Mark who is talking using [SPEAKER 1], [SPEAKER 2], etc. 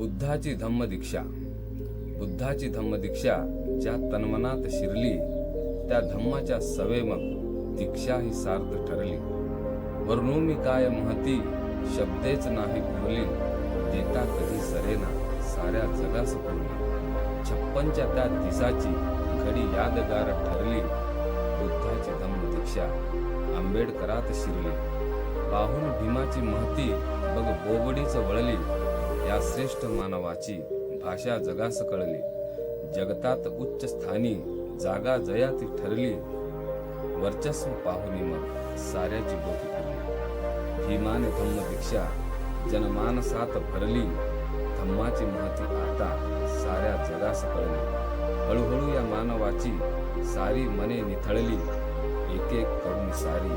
[SPEAKER 1] बुद्धाची धम्मदीक्षा. बुद्धाची धम्मदीक्षा ज्या तन्मनात शिरली त्या धम्माच्या सवे मग दीक्षा ही सार्थ ठरली. वर्णूमी काय महती शब्देच नाही उरली देता कधी सरेना साऱ्या जगास पुरली. छप्पनच्या त्या दिसाची घडी यादगार ठरली. बुद्धाची धम्मदीक्षा आंबेडकरात शिरली. पाहून भीमाची महती बघ बोबडीच वळली. या श्रेष्ठ मानवाची भाषा जगास कळली. जगतात उच्च स्थानी जागा जयाती ठरली. वर्चस्व पाहुनी मग साऱ्याची बोटी फिरली भीमाने धम्मदीक्षा जनमानसात भरली. धम्माची महती आता साऱ्या जगास कळली. हळूहळू या मानवाची सारी मने निथळली. एक एक करून सारी